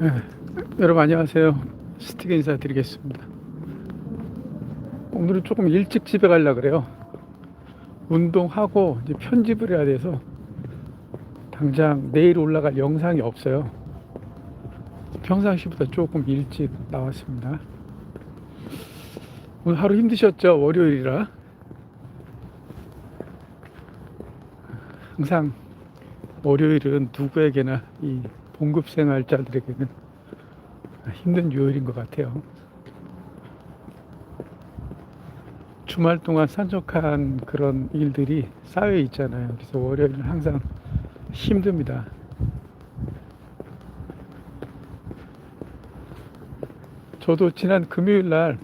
네, 여러분 안녕하세요. 스틱 인사드리겠습니다. 오늘은 조금 일찍 집에 가려고 그래요. 운동하고 이제 편집을 해야 돼서 당장 내일 올라갈 영상이 없어요. 평상시보다 조금 일찍 나왔습니다. 오늘 하루 힘드셨죠? 월요일이라. 항상 월요일은 누구에게나 이 봉급 생활자들에게는 힘든 요일인 것 같아요. 주말 동안 산적한 그런 일들이 쌓여 있잖아요. 그래서 월요일은 항상 힘듭니다. 저도 지난 금요일 날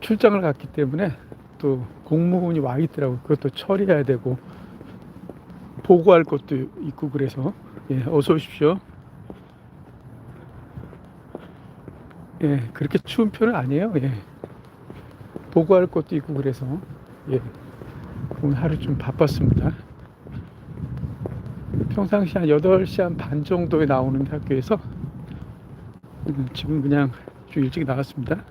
출장을 갔기 때문에 또 공무원이 와 있더라고요. 그것도 처리해야 되고 보고할 것도 있고 그래서 예, 어서 오십시오. 예, 그렇게 추운 편은 아니에요. 예. 보고할 것도 있고 그래서 예. 오늘 하루 좀 바빴습니다. 평상시 한 8시 한 반 정도에 나오는 학교에서 음, 지금 그냥 좀 일찍 나갔습니다.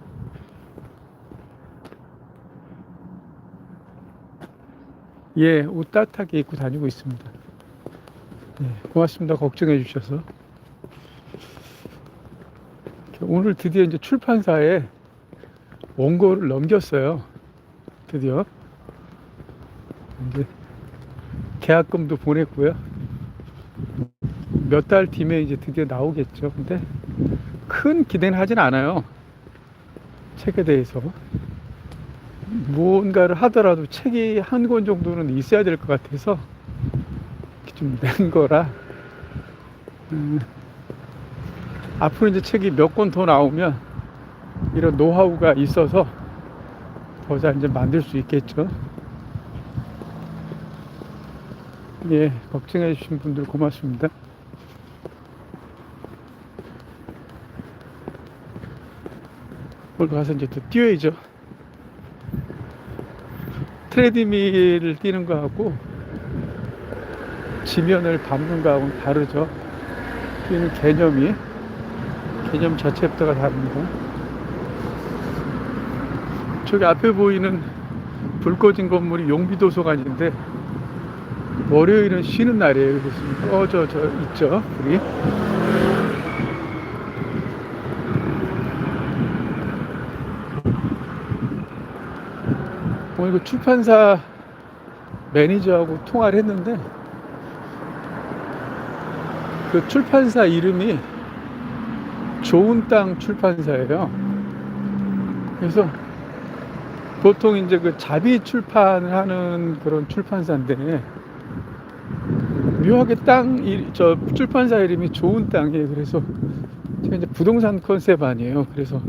예, 옷 따뜻하게 입고 다니고 있습니다. 예, 고맙습니다. 걱정해 주셔서. 오늘 드디어 이제 출판사에 원고를 넘겼어요. 드디어. 이제 계약금도 보냈고요. 몇 달 뒤에 이제 드디어 나오겠죠. 근데 큰 기대는 하진 않아요. 책에 대해서. 무언가를 하더라도 책이 한 권 정도는 있어야 될 것 같아서 좀 낸 거라. 음, 앞으로 이제 책이 몇 권 더 나오면 이런 노하우가 있어서 더 잘 이제 만들 수 있겠죠. 예, 걱정해 주신 분들 고맙습니다. 오늘 가서 이제 또 뛰어야죠. 트레드밀을 뛰는 거하고 지면을 밟는 거하고는 다르죠. 뛰는 개념이 개념 자체부터가 다릅니다. 저기 앞에 보이는 불 꺼진 건물이 용비도서관인데 월요일은 쉬는 날이에요. 그래서 어저저 있죠 우리 오늘 그 출판사 매니저하고 통화를 했는데 그 출판사 이름이 좋은 땅 출판사예요. 그래서 보통 이제 그 자비 출판을 하는 그런 출판사인데 묘하게 땅, 이- 저 출판사 이름이 좋은 땅이에요. 그래서 제가 이제 부동산 컨셉 아니에요. 그래서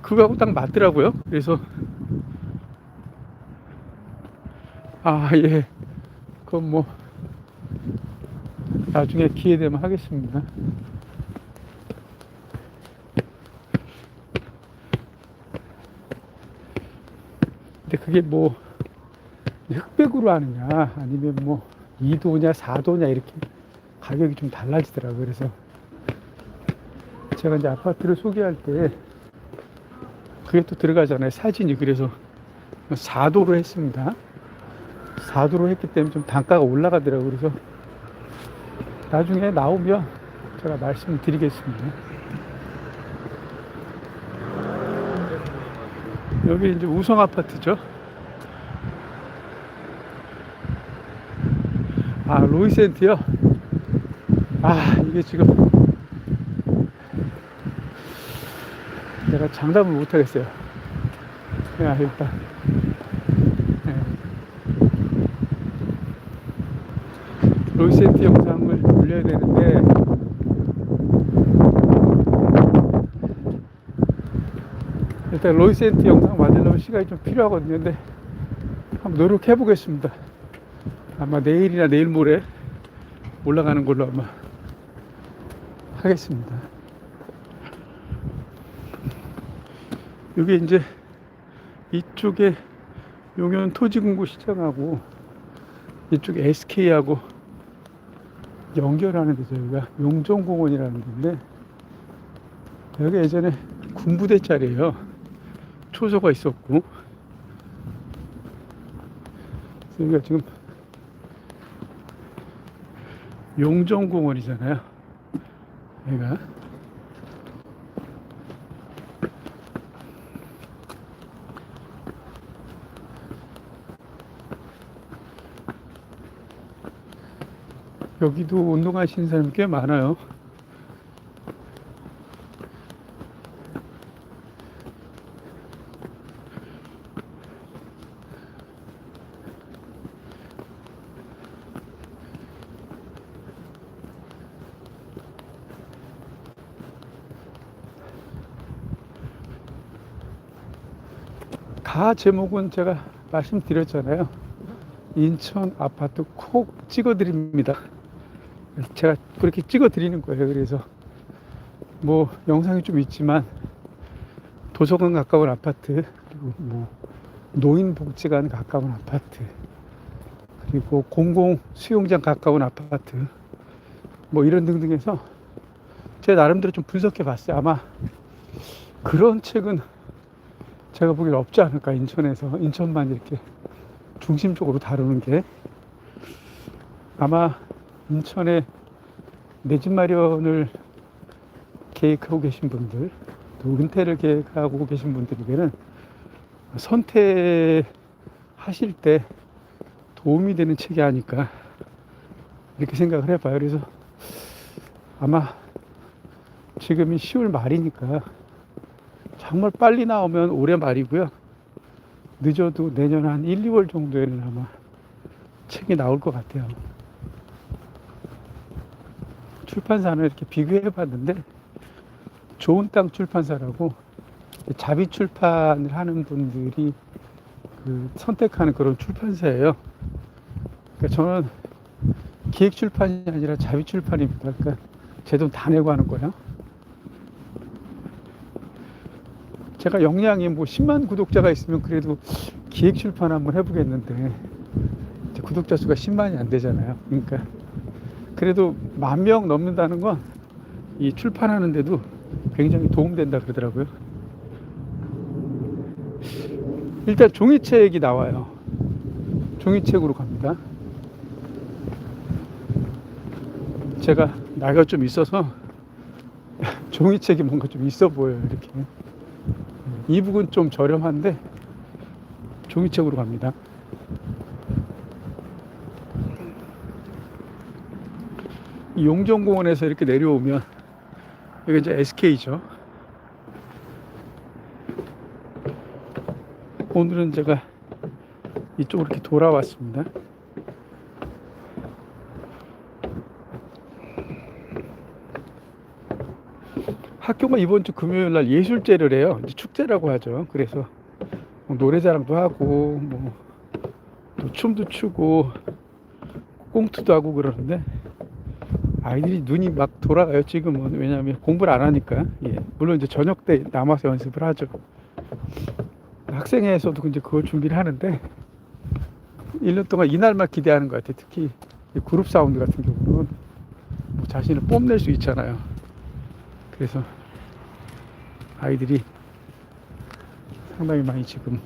그거하고 딱 맞더라고요. 그래서 아, 예. 그건 뭐, 나중에 기회 되면 하겠습니다. 근데 그게 뭐, 흑백으로 하느냐, 아니면 뭐, 2도냐, 4도냐, 이렇게 가격이 좀 달라지더라고요. 그래서 제가 이제 아파트를 소개할 때, 그게 또 들어가잖아요. 사진이. 그래서 4도로 했습니다. 4도로 했기 때문에 좀 단가가 올라가더라고요. 그래서 나중에 나오면 제가 말씀을 드리겠습니다. 여기 이제 우성 아파트죠. 아, 로이센트요? 아, 이게 지금 내가 장담을 못 하겠어요. 야, 일단. 네. 로이센트 영상을 올려야 되는데. 일단 로이센트 영상 만들려면 시간이 좀 필요하거든요. 근데 한번 노력해 보겠습니다. 아마 내일이나 내일 모레 올라가는 걸로 아마 하겠습니다. 여기 이제 이쪽에 용현 토지공구 시장하고 이쪽에 SK하고 연결하는 데죠. 여기가 용종공원이라는 데인데 여기 예전에 군부대 자리예요. 초소가 있었고 여기가 지금 용종공원이잖아요. 여기가 여기도 운동하시는 사람이 꽤 많아요. 가 제목은 제가 말씀드렸잖아요. 인천 아파트 콕 찍어드립니다. 제가 그렇게 찍어 드리는 거예요. 그래서 뭐 영상이 좀 있지만 도서관 가까운 아파트 그리고 뭐 노인복지관 가까운 아파트 그리고 공공 수영장 가까운 아파트 뭐 이런 등등해서 제 나름대로 좀 분석해 봤어요. 아마 그런 책은 제가 보기엔 없지 않을까 인천에서 인천만 이렇게 중심적으로 다루는 게 아마 인천에 내 집 마련을 계획하고 계신 분들 또 은퇴를 계획하고 계신 분들에게는 선택하실 때 도움이 되는 책이 아닐까 이렇게 생각을 해봐요 그래서 아마 지금이 10월 말이니까 정말 빨리 나오면 올해 말이고요. 늦어도 내년 한 1, 2월 정도에는 아마 책이 나올 것 같아요. 출판사는 이렇게 비교해 봤는데 좋은 땅 출판사라고 자비 출판을 하는 분들이 그 선택하는 그런 출판사예요. 그러니까 저는 기획 출판이 아니라 자비 출판입니다. 그러니까 제 돈 다 내고 하는 거예요. 제가 역량이 뭐 10만 구독자가 있으면 그래도 기획 출판 한번 해보겠는데 구독자 수가 10만이 안 되잖아요. 그러니까 그래도 만 명 넘는다는 건 이 출판하는데도 굉장히 도움된다 그러더라고요. 일단 종이책이 나와요. 종이책으로 갑니다. 제가 나이가 좀 있어서 종이책이 뭔가 좀 있어 보여요. 이렇게. 이북은 좀 저렴한데 종이책으로 갑니다. 이 용정공원에서 이렇게 내려오면 여기 이제 SK죠. 오늘은 제가 이쪽으로 이렇게 돌아왔습니다. 학교가 이번 주 금요일 날 예술제를 해요. 축제라고 하죠. 그래서 뭐 노래자랑도 하고 뭐또 춤도 추고 꽁투도 하고 그러는데 아이들이 눈이 막 돌아가요. 지금은 왜냐하면 공부를 안 하니까. 예. 물론 이제 저녁 때 남아서 연습을 하죠. 학생회에서도 이제 그걸 준비를 하는데 1년 동안 이날만 기대하는 것 같아요. 특히 이 그룹 사운드 같은 경우는 뭐 자신을 뽐낼 수 있잖아요. 그래서 아이들이 상당히 많이 지금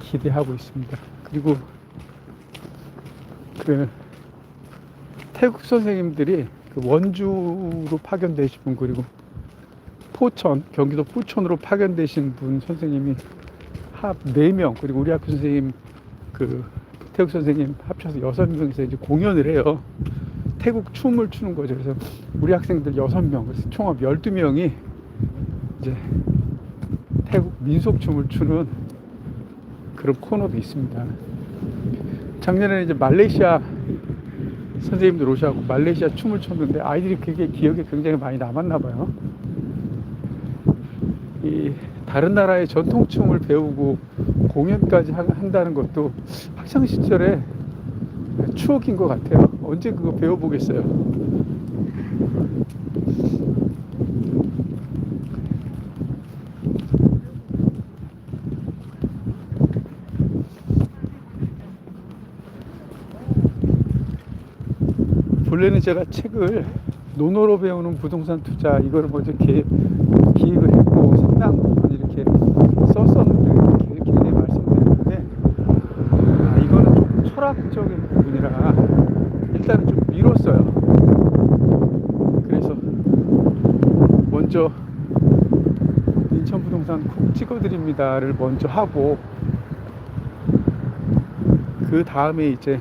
기대하고 있습니다. 그리고 그 태국 선생님들이 그 원주로 파견되신 분 그리고 포천 경기도 포천으로 파견되신 분 선생님이 합 4명 그리고 우리 학교 선생님 그 태국 선생님 합쳐서 6명이서 이제 공연을 해요. 태국 춤을 추는 거죠. 그래서 우리 학생들 6명, 그래서 총합 12명이 이제 태국 민속 춤을 추는 그런 코너도 있습니다. 작년에는 이제 말레이시아 선생님들 오셔갖고 말레이시아 춤을 췄는데 아이들이 그게 기억에 굉장히 많이 남았나 봐요. 이 다른 나라의 전통춤을 배우고 공연까지 하- 한다는 것도 학창 시절에 추억인 것 같아요. 언제 그거 배워보겠어요. 제가 책을 논어로 배우는 부동산 투자 이거를 먼저 기, 기획을 했고 상당 부분 이렇게 썼었는데 이렇게 이렇게 말씀드렸는데 아, 이거는 좀 철학적인 부분이라 일단은 좀 미뤘어요. 그래서 먼저 인천 부동산 콕 찍어드립니다를 먼저 하고 그 다음에 이제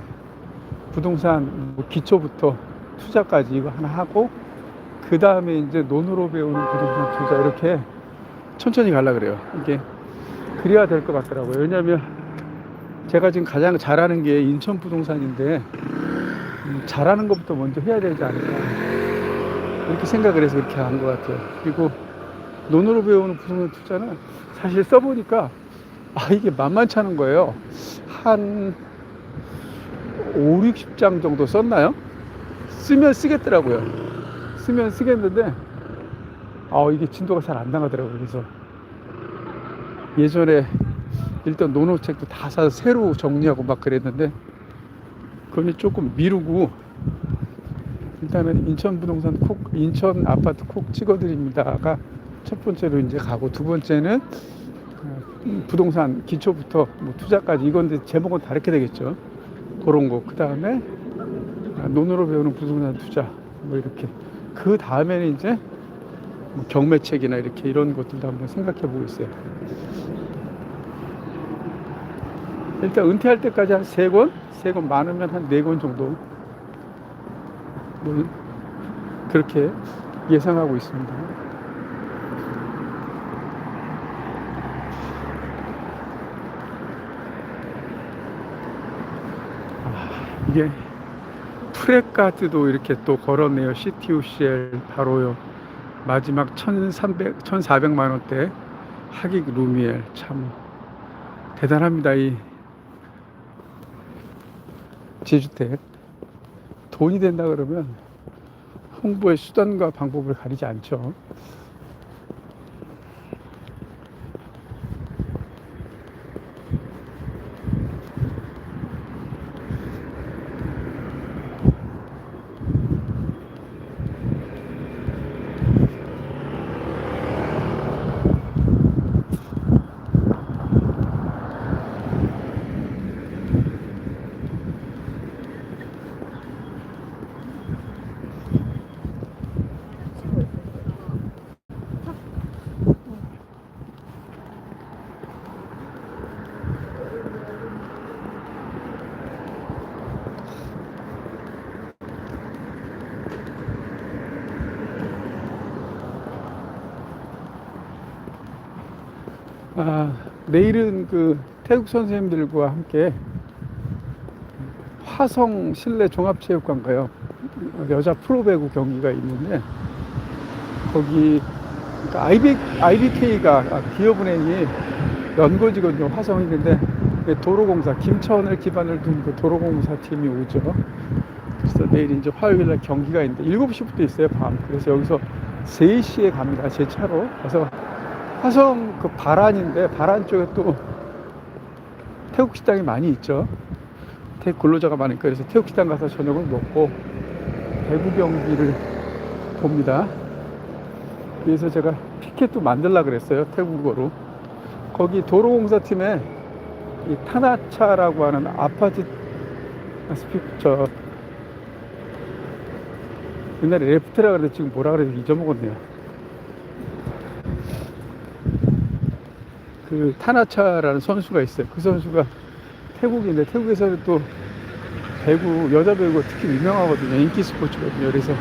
부동산 뭐 기초부터 투자까지 이거 하나 하고 그 다음에 이제 논으로 배우는 부동산 투자 이렇게 천천히 가려 그래요. 이게 그래야 될 것 같더라고요. 왜냐하면 제가 지금 가장 잘하는 게 인천 부동산인데 음, 잘하는 것부터 먼저 해야 되지 않을까 이렇게 생각을 해서 이렇게 한 것 같아요. 그리고 논으로 배우는 부동산 투자는 사실 써보니까 아 이게 만만치 않은 거예요. 한 5, 60장 정도 썼나요? 쓰면 쓰겠더라고요. 쓰면 쓰겠는데, 아, 이게 진도가 잘 안 나가더라고요. 그래서 예전에 일단 논어책도 다 사서 새로 정리하고 막 그랬는데, 그건 조금 미루고, 일단은 인천 부동산 콕, 인천 아파트 콕 찍어드립니다가 첫 번째로 이제 가고, 두 번째는 어, 부동산 기초부터 뭐 투자까지, 이건 이제 제목은 다르게 되겠죠. 그런 거. 그 다음에 논으로 배우는 부동산 투자. 뭐 이렇게. 그 다음에는 이제 뭐 경매책이나 이렇게 이런 것들도 한번 생각해 보고 있어요. 일단 은퇴할 때까지 한 세 권? 세 권 많으면 한 네 권 정도. 뭐 그렇게 예상하고 있습니다. 이게 프레카드도 이렇게 또 걸었네요. CTUCL 바로요. 마지막 1,300, 1,400만 원대 하객 루미엘 참 대단합니다. 이 제주택 돈이 된다 그러면 홍보의 수단과 방법을 가리지 않죠. 아, 내일은 그 태국 선생님들과 함께 화성 실내 종합체육관 가요. 여자 프로배구 경기가 있는데 거기 그러니까 IB, IBK가 아, 기업은행이 연고지거든요. 화성이 근데 도로공사 김천을 기반을 둔 그 도로공사 팀이 오죠. 그래서 내일 이제 화요일 날 경기가 있는데 7시부터 있어요, 밤. 그래서 여기서 3시에 갑니다. 제 차로. 그래서 화성 그 바란인데 바란 쪽에 또 태국 식당이 많이 있죠. 태국 근로자가 많으니까 그래서 태국 식당 가서 저녁을 먹고 배구 경기를 봅니다. 그래서 제가 티켓도 만들라 그랬어요. 태국어로. 거기 도로공사 팀에 이 타나차라고 하는 아파트 스피 저 옛날에 레프트라 그래도 지금 뭐라 그래도 잊어먹었네요. 그 타나차라는 선수가 있어요. 그 선수가 태국인데 태국에서는 또 배구 여자 배구가 특히 유명하거든요. 인기 스포츠거든요. 그래서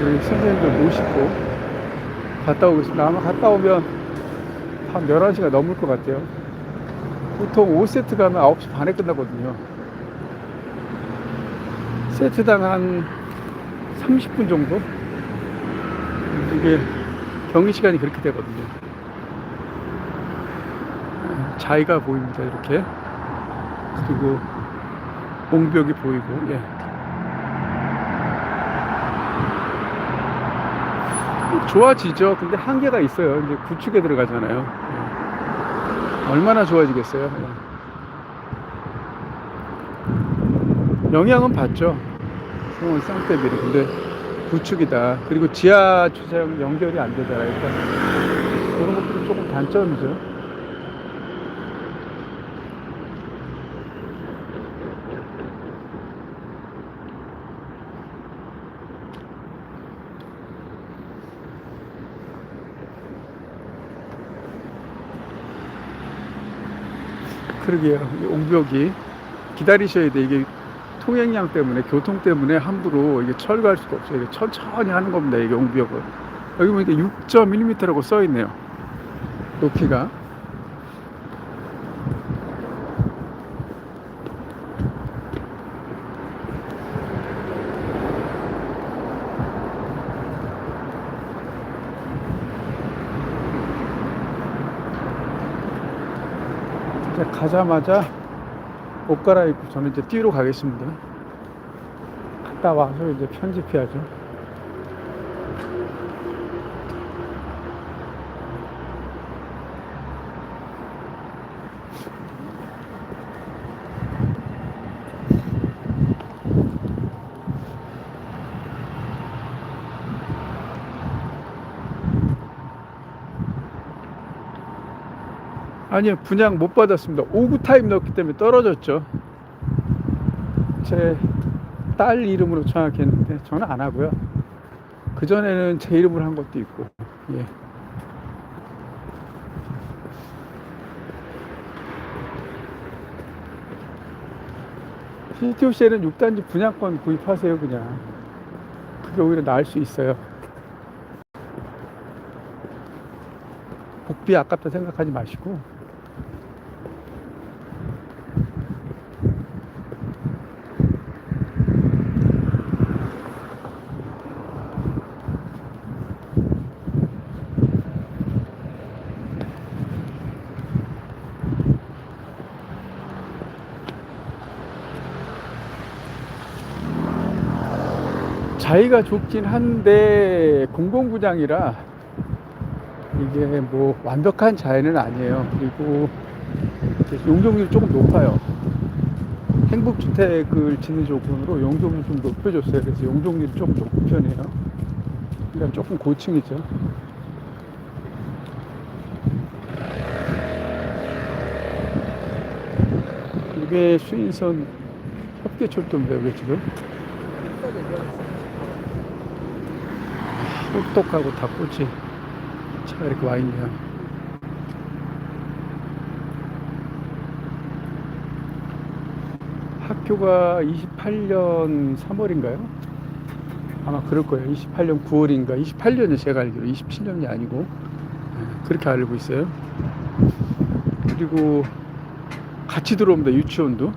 우리 선생님들 모시고 갔다 오겠습니다. 아마 갔다 오면 한 11시가 넘을 것 같아요. 보통 5세트 가면 9시 반에 끝나거든요. 세트당 한 30분 정도? 이게 경기 시간이 그렇게 되거든요. 자이가 보입니다. 이렇게. 그리고 옹벽이 보이고, 예. 좋아지죠. 근데 한계가 있어요. 이제 구축에 들어가잖아요. 예. 얼마나 좋아지겠어요. 예. 영향은 받죠. 공원 쌍대비를 근데 구축이다 그리고 지하 주차장 연결이 안 되더라 그러니까 그런 것도 조금 단점이죠 그러게요 이 옹벽이 기다리셔야 돼 이게 통행량 때문에 교통 때문에 함부로 이게 철거할 수가 없어요. 이게 천천히 하는 겁니다. 이게 옹벽은 여기 보니까 6.1m라고 써 있네요. 높이가 가자마자 옷 갈아입고 저는 이제 뛰러 가겠습니다. 갔다 와서 이제 편집해야죠. 아니요, 분양 못 받았습니다. 오구 타임 넣었기 때문에 떨어졌죠. 제 딸 이름으로 청약했는데 저는 안 하고요. 그 전에는 제 이름으로 한 것도 있고, 예. CTOC에는 6단지 분양권 구입하세요, 그냥. 그게 오히려 나을 수 있어요. 복비 아깝다 생각하지 마시고, 자리가 좁긴 한데 공공부장이라 이게 뭐 완벽한 자연은 아니에요. 그리고 용적률이 조금 높아요. 행복주택을 짓는 조건으로 용적률 좀 높여줬어요. 그래서 용적률이 조금 높은 편이에요. 그러니까 조금 고층이죠. 이게 수인선 협계철도입니다. 여기 지금. 똑똑하고 다 꽃이 차가 이렇게 와 있네요. 학교가 28년 3월인가요? 아마 그럴 거예요. 28년 9월인가? 28년이 제가 알기로 27년이 아니고 네, 그렇게 알고 있어요. 그리고 같이 들어옵니다. 유치원도.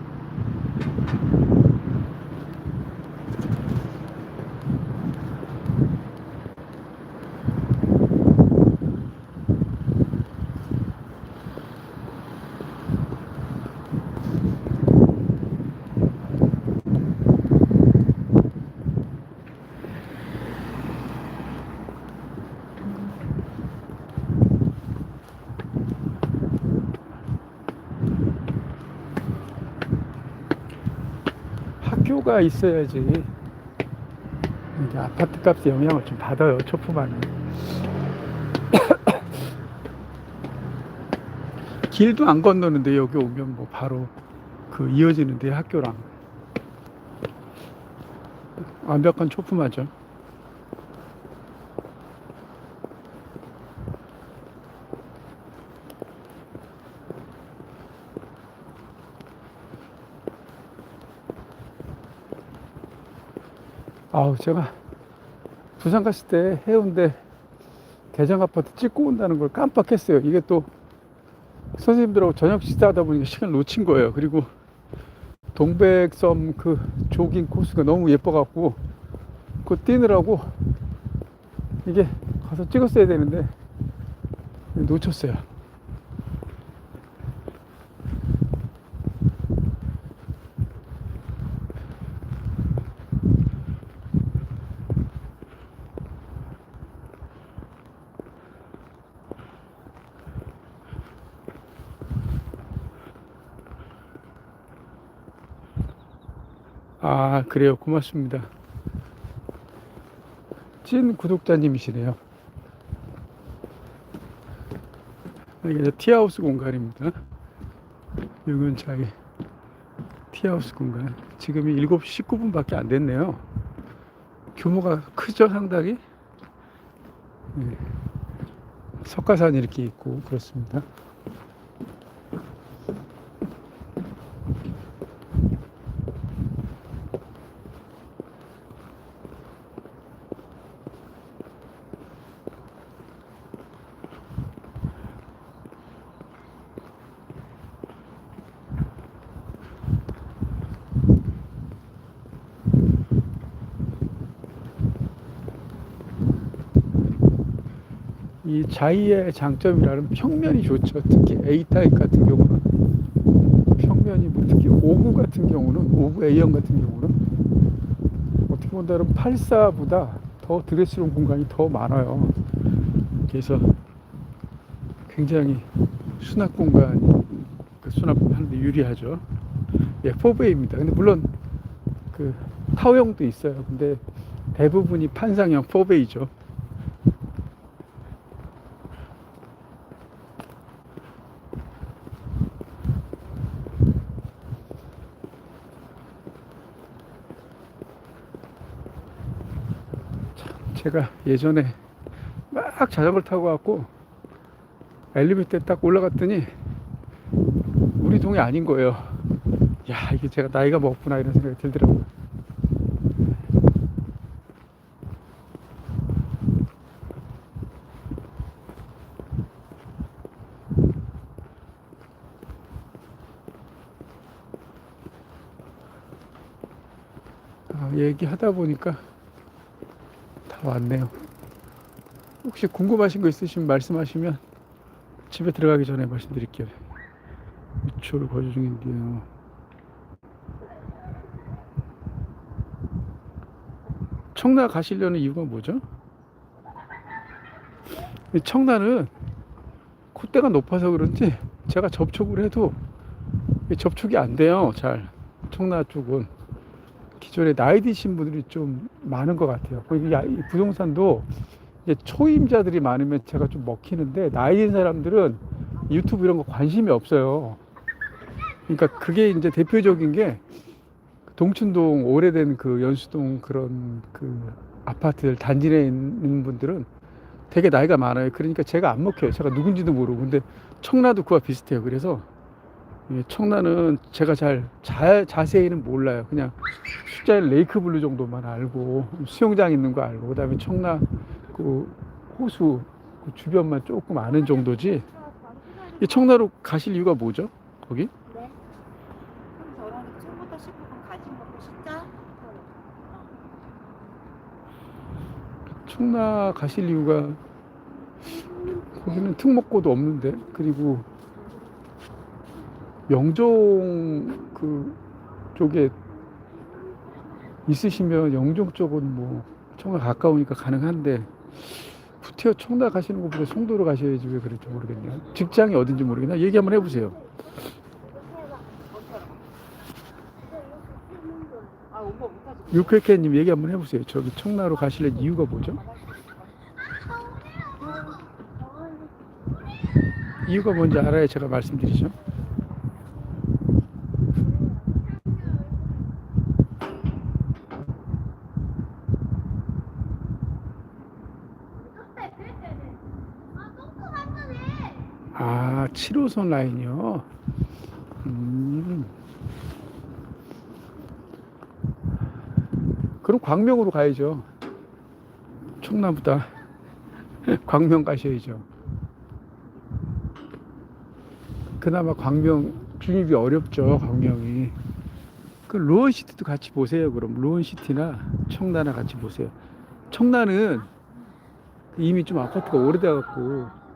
학교가 있어야지. 이제 아파트 값에 영향을 좀 받아요 초품화는. 길도 안 건너는데 여기 오면 뭐 바로 그 이어지는데 학교랑. 완벽한 초품화죠 아우 제가 부산 갔을 때 해운대 대장 아파트 찍고 온다는 걸 깜빡했어요. 이게 또 선생님들하고 저녁 식사하다 보니까 시간 놓친 거예요. 그리고 동백섬 그 조깅 코스가 너무 예뻐갖고 그거 뛰느라고 이게 가서 찍었어야 되는데 놓쳤어요. 아, 그래요. 고맙습니다. 찐 구독자님이시네요. 이게 티하우스 공간입니다. 여기는 저희 티하우스 공간. 지금이 7시 19분밖에 안 됐네요. 규모가 크죠, 상당히? 네. 석가산이 이렇게 있고, 그렇습니다. 이 자이의 장점이라는 평면이 좋죠. 특히 A타입 같은 경우는 평면이 뭐 특히 5구 같은 경우는 5구 A형 같은 경우는 어떻게 본다면 84보다 더 드레스룸 공간이 더 많아요. 그래서 굉장히 수납 공간 그 수납하는데 유리하죠. 예, 4베이입니다. 근데 물론 그 타워형도 있어요. 근데 대부분이 판상형 4베이죠. 제가 예전에 막 자전거를 타고 왔고 엘리베이터에 딱 올라갔더니 우리 동이 아닌 거예요. 야 이게 제가 나이가 먹구나 이런 생각이 들더라고요. 아, 얘기하다 보니까 다 왔네요. 혹시 궁금하신 거 있으시면 말씀하시면 집에 들어가기 전에 말씀드릴게요. 유출 거주 중인데요. 청라 가시려는 이유가 뭐죠? 이 청라는 콧대가 높아서 그런지 제가 접촉을 해도 이 접촉이 안 돼요. 잘 청라 쪽은 기존에 나이 드신 분들이 좀 많은 것 같아요. 부동산도 이제 초임자들이 많으면 제가 좀 먹히는데 나이 든 사람들은 유튜브 이런 거 관심이 없어요. 그러니까 그게 이제 대표적인 게 동춘동 오래된 그 연수동 그런 그 아파트들 단지 내에 있는 분들은 되게 나이가 많아요. 그러니까 제가 안 먹혀요. 제가 누군지도 모르고. 근데 청라도 그와 비슷해요. 그래서 예, 청라는 제가 잘, 잘 자세히는 몰라요. 그냥 숫자에 레이크 블루 정도만 알고 수영장 있는 거 알고 그다음에 청라 그 호수 그 주변만 조금 아는 정도지. 이 청라로 가실 이유가 뭐죠? 거기? 네. 그럼 저랑 7부터 19분 가지 먹고 싶자? 청라 가실 이유가 거기는 특목고도 없는데 그리고 영종 그 쪽에 있으시면 영종 쪽은 뭐 청라 가까우니까 가능한데 부태어 청라 가시는 것보다 송도로 가셔야지 왜 그럴지 모르겠네요. 직장이 어딘지 모르겠나 얘기 한번 해보세요. 유쾌캐님 얘기 한번 해보세요. 저기 청라로 가실 이유가 뭐죠? 이유가 뭔지 알아야 제가 말씀드리죠. 아, 7호선 라인이요. 음. 그럼 광명으로 가야죠. 청라보다 광명 가셔야죠. 그나마 광명 중입이 어렵죠. 광명이. 그 루원시티도 같이 보세요. 그럼 루원시티나 청라나 같이 보세요. 청라는 이미 좀 아파트가 오래돼 갖고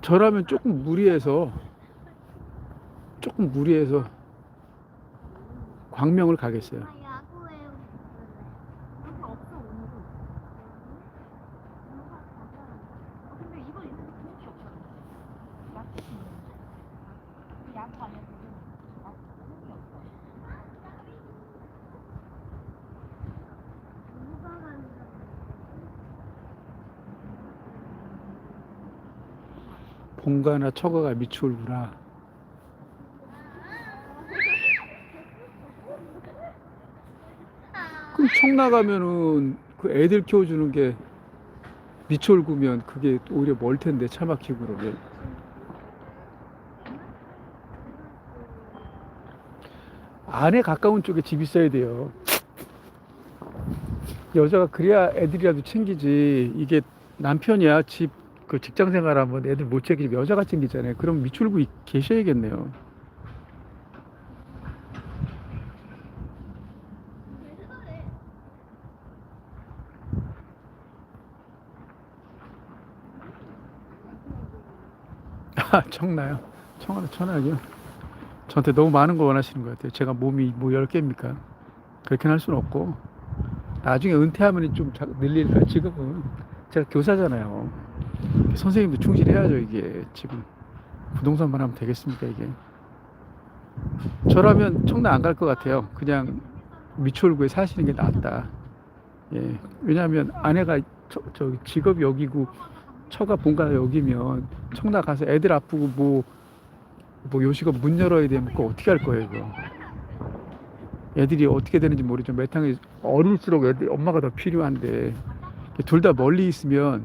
저라면 조금 무리해서 조금 무리해서 광명을 가겠어요. 여기 없어, 오늘은. 어, 근데 이거 있는데 돈이 없잖아. 맞지? 본가나 처가가 미추홀구나. 그럼 청 나가면은 그 애들 키워주는 게 미추홀구면 그게 오히려 멀 텐데 차 막히고 그러면. 안에 가까운 쪽에 집 있어야 돼요. 여자가 그래야 애들이라도 챙기지. 이게 남편이야 집 그 직장 생활하면 애들 못 챙기면 여자가 챙기잖아요. 그럼 미출구 이- 계셔야겠네요. 아, 청나요? 청하나 천하요? 저한테 너무 많은 거 원하시는 것 같아요. 제가 몸이 뭐 10개입니까? 그렇게는 할 수는 없고 나중에 은퇴하면 좀 자- 늘리니까 지금은 제가 교사잖아요. 선생님도 충실해야죠 이게 지금 부동산만 하면 되겠습니까 이게 저라면 청라 안 갈 것 같아요. 그냥 미추홀구에 사시는 게 낫다. 예, 왜냐하면 아내가 저, 저 직업 여기고 처가 본가 여기면 청라 가서 애들 아프고 뭐, 뭐 요식업 문 열어야 되면 그거 어떻게 할 거예요 이거. 애들이 어떻게 되는지 모르죠. 몇 학년 어릴수록 애들 엄마가 더 필요한데 둘 다 멀리 있으면 이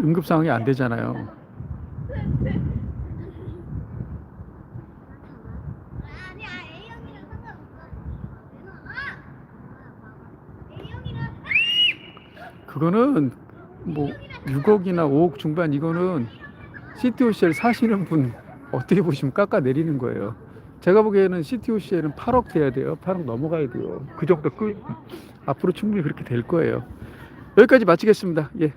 응급 상황이 안 되잖아요. A형이랑 그거는 뭐 6억이나 5억 중반 이거는 CTOCL 사시는 분 어떻게 보시면 깎아 내리는 거예요. 제가 보기에는 CTOCL은 8억 돼야 돼요. 8억 넘어가야 돼요. 그 정도 끌 앞으로 충분히 그렇게 될 거예요. 여기까지 마치겠습니다. 예.